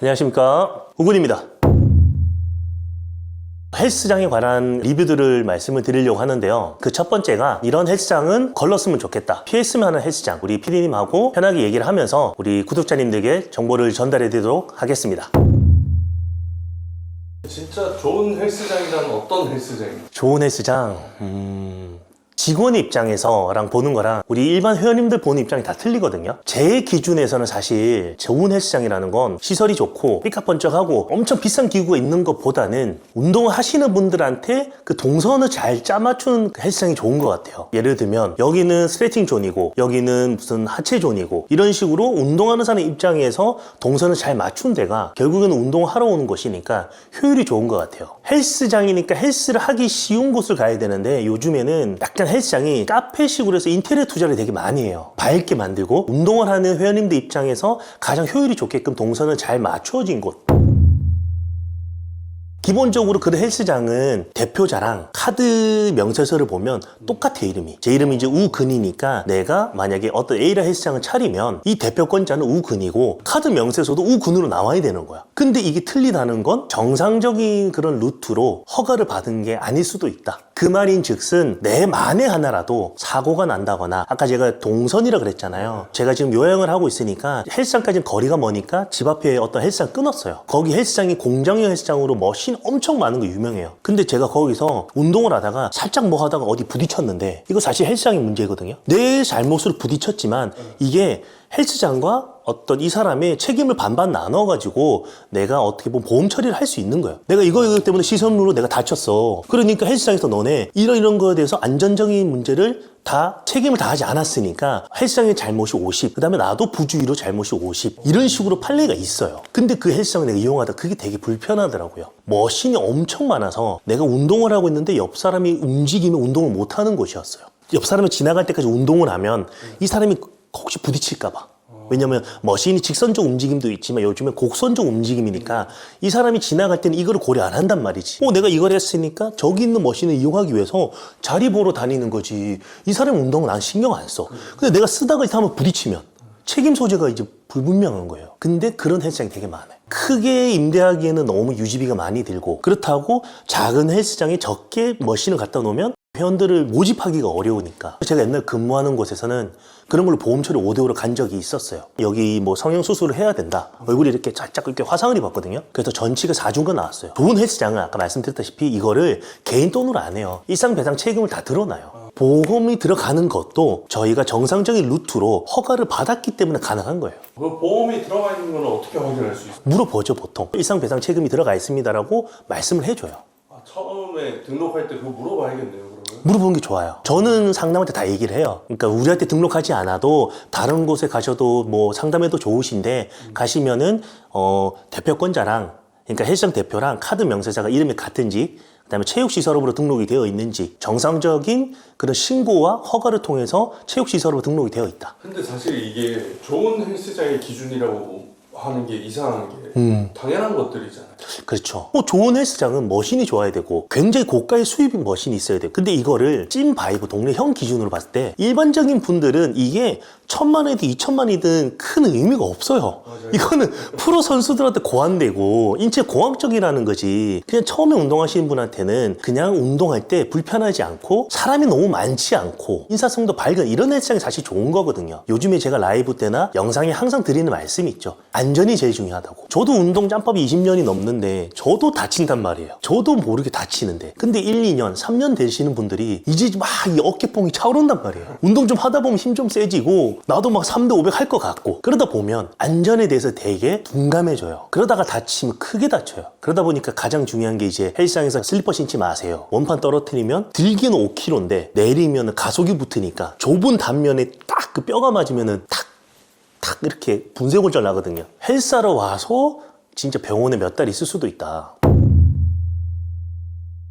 안녕하십니까? 우군입니다. 헬스장에 관한 리뷰들을 말씀을 드리려고 하는데요. 그 첫 번째가 이런 헬스장은 걸렀으면 좋겠다. 피했으면 하는 헬스장. 우리 PD님하고 편하게 얘기를 하면서 우리 구독자님들에게 정보를 전달해 드리도록 하겠습니다. 진짜 좋은 헬스장이란 어떤 헬스장입니까? 좋은 헬스장. 음... 직원의 입장에서랑 보는 거랑 우리 일반 회원님들 보는 입장이 다 틀리거든요. 제 기준에서는 사실 좋은 헬스장이라는 건 시설이 좋고 삐까번쩍하고 엄청 비싼 기구가 있는 것보다는 운동을 하시는 분들한테 그 동선을 잘 짜맞추는 그 헬스장이 좋은 것 같아요. 예를 들면 여기는 스트레칭 존이고 여기는 무슨 하체 존이고 이런 식으로 운동하는 사람 입장에서 동선을 잘 맞춘 데가 결국에는 운동을 하러 오는 곳이니까 효율이 좋은 것 같아요. 헬스장이니까 헬스를 하기 쉬운 곳을 가야 되는데 요즘에는 약간 헬스장이 카페식으로 해서 인테리어 투자를 되게 많이 해요. 밝게 만들고 운동을 하는 회원님들 입장에서 가장 효율이 좋게끔 동선을 잘 맞춰진 곳. 기본적으로 그 헬스장은 대표자랑 카드 명세서를 보면 똑같아 이름이 제 이름이 이제 우근이니까 내가 만약에 어떤 A라 헬스장을 차리면 이 대표권자는 우근이고 카드 명세서도 우근으로 나와야 되는 거야 근데 이게 틀리다는 건 정상적인 그런 루트로 허가를 받은 게 아닐 수도 있다 그 말인 즉슨 내 만에 하나라도 사고가 난다거나 아까 제가 동선이라 그랬잖아요. 제가 지금 요양을 하고 있으니까 헬스장까지는 거리가 머니까 집 앞에 어떤 헬스장 끊었어요. 거기 헬스장이 공장형 헬스장으로 머신 엄청 많은 거 유명해요. 근데 제가 거기서 운동을 하다가 살짝 뭐 하다가 어디 부딪혔는데 이거 사실 헬스장의 문제거든요. 내 잘못으로 부딪혔지만 이게 헬스장과 어떤 이 사람의 책임을 반반 나눠가지고 내가 어떻게 보면 보험 처리를 할 수 있는 거예요. 내가 이거 이거 때문에 시선으로 내가 다쳤어. 그러니까 헬스장에서 너네 이런 이런 거에 대해서 안전적인 문제를 다 책임을 다하지 않았으니까 헬스장의 잘못이 50, 그 다음에 나도 부주의로 잘못이 50 이런 식으로 판례가 있어요. 근데 그 헬스장을 내가 이용하다 그게 되게 불편하더라고요. 머신이 엄청 많아서 내가 운동을 하고 있는데 옆 사람이 움직이면 운동을 못 하는 곳이었어요. 옆 사람이 지나갈 때까지 운동을 하면 이 사람이 혹시 부딪힐까봐. 왜냐면 머신이 직선적 움직임도 있지만 요즘에 곡선적 움직임이니까 이 사람이 지나갈 때는 이거를 고려 안 한단 말이지. 어, 내가 이걸 했으니까 저기 있는 머신을 이용하기 위해서 자리 보러 다니는 거지. 이 사람 운동은 난 신경 안 써. 근데 내가 쓰다가 이 사람을 부딪히면 책임 소재가 이제 불분명한 거예요. 근데 그런 헬스장이 되게 많아요. 크게 임대하기에는 너무 유지비가 많이 들고 그렇다고 작은 헬스장에 적게 머신을 갖다 놓으면 회원들을 모집하기가 어려우니까. 제가 옛날 근무하는 곳에서는 그런 걸로 보험 처리 5대5로 간 적이 있었어요. 여기 뭐 성형 수술을 해야 된다. 얼굴이 이렇게 살짝 이렇게 화상을 입었거든요. 그래서 전치가 4주가 나왔어요. 좋은 헬스장은 아까 말씀드렸다시피 이거를 개인 돈으로 안 해요. 일상 배상 책임을 다 드러나요. 보험이 들어가는 것도 저희가 정상적인 루트로 허가를 받았기 때문에 가능한 거예요. 그 보험이 들어가 있는 건 어떻게 확인할 수 있어요? 물어보죠 보통. 일상 배상 책임이 들어가 있습니다라고 말씀을 해줘요. 아, 처음에 등록할 때 그거 물어봐야겠네요 물어보는 게 좋아요. 저는 상담한테 다 얘기를 해요. 그러니까 우리한테 등록하지 않아도 다른 곳에 가셔도 뭐 상담해도 좋으신데 가시면은 어 대표권자랑 그러니까 헬스장 대표랑 카드 명세자가 이름이 같은지 그다음에 체육시설업으로 등록이 되어 있는지 정상적인 그런 신고와 허가를 통해서 체육시설업으로 등록이 되어 있다. 근데 사실 이게 좋은 헬스장의 기준이라고 하는 게 이상한 게 음. 당연한 것들이잖아요 그렇죠. 뭐 좋은 헬스장은 머신이 좋아야 되고 굉장히 고가의 수입인 머신이 있어야 돼요. 근데 이거를 찐 바이브 동네 형 기준으로 봤을 때 일반적인 분들은 이게 천만 원이든 이천만 원이든 큰 의미가 없어요. 이거는 프로 선수들한테 고안되고 인체 공학적이라는 거지. 그냥 처음에 운동하시는 분한테는 그냥 운동할 때 불편하지 않고 사람이 너무 많지 않고 인사성도 밝은 이런 헬스장이 사실 좋은 거거든요. 요즘에 제가 라이브 때나 영상에 항상 드리는 말씀이 있죠. 안전이 제일 중요하다고. 저도 운동 짬밥이 20년이 넘는데 저도 다친단 말이에요. 저도 모르게 다치는데. 근데 1, 2년, 3년 되시는 분들이 이제 막 이 어깨뽕이 차오른단 말이에요. 운동 좀 하다 보면 힘 좀 세지고 나도 막 3대 500 할 것 같고 그러다 보면 안전에 대해서 되게 둔감해져요. 그러다가 다치면 크게 다쳐요. 그러다 보니까 가장 중요한 게 이제 헬스장에서 슬리퍼 신지 마세요. 원판 떨어뜨리면 들기는 5kg인데 내리면 가속이 붙으니까 좁은 단면에 딱 그 뼈가 맞으면은 탁 탁 이렇게 분쇄골절 나거든요. 헬스하러 와서 진짜 병원에 몇 달 있을 수도 있다.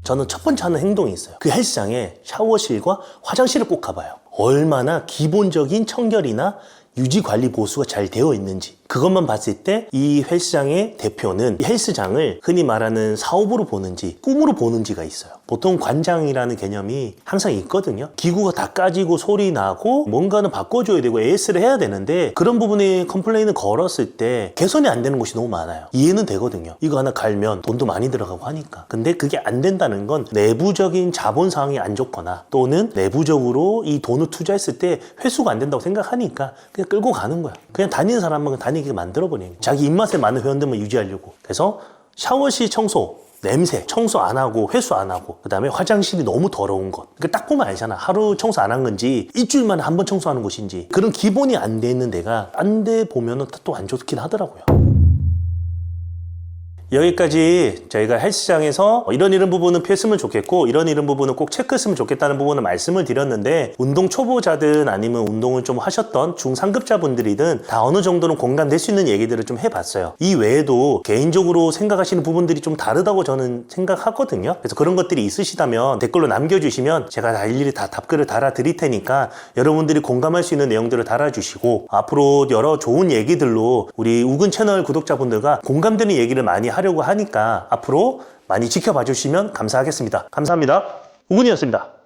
저는 첫 번째 하는 행동이 있어요. 그 헬스장에 샤워실과 화장실을 꼭 가봐요. 얼마나 기본적인 청결이나 유지 관리 보수가 잘 되어 있는지. 그것만 봤을 때 이 헬스장의 대표는 이 헬스장을 흔히 말하는 사업으로 보는지 꿈으로 보는지가 있어요. 보통 관장이라는 개념이 항상 있거든요. 기구가 다 까지고 소리 나고 뭔가는 바꿔줘야 되고 AS를 해야 되는데 그런 부분에 컴플레인을 걸었을 때 개선이 안 되는 곳이 너무 많아요. 이해는 되거든요. 이거 하나 갈면 돈도 많이 들어가고 하니까. 근데 그게 안 된다는 건 내부적인 자본 상황이 안 좋거나 또는 내부적으로 이 돈을 투자했을 때 회수가 안 된다고 생각하니까 그냥 끌고 가는 거야. 그냥 다니는 사람만 다니 게 만들어버리는 거야. 자기 입맛에 맞는 회원들만 유지하려고. 그래서 샤워실 청소 냄새, 청소 안 하고, 회수 안 하고, 그 다음에 화장실이 너무 더러운 것. 그러니까 딱 보면 알잖아. 하루 청소 안 한 건지, 일주일 만에 한 번 청소하는 곳인지. 그런 기본이 안 돼 있는 데가 안 돼 보면은 또 안 좋긴 하더라고요. 여기까지 저희가 헬스장에서 이런 이런 부분은 피했으면 좋겠고 이런 이런 부분은 꼭 체크했으면 좋겠다는 부분을 말씀을 드렸는데 운동 초보자든 아니면 운동을 좀 하셨던 중상급자분들이든 다 어느 정도는 공감될 수 있는 얘기들을 좀 해봤어요. 이 외에도 개인적으로 생각하시는 부분들이 좀 다르다고 저는 생각하거든요. 그래서 그런 것들이 있으시다면 댓글로 남겨주시면 제가 다 일일이 다 답글을 달아드릴 테니까 여러분들이 공감할 수 있는 내용들을 달아주시고 앞으로 여러 좋은 얘기들로 우리 우근 채널 구독자분들과 공감되는 얘기를 많이 하려고 하니까 앞으로 많이 지켜봐 주시면 감사하겠습니다. 감사합니다. 우근이었습니다.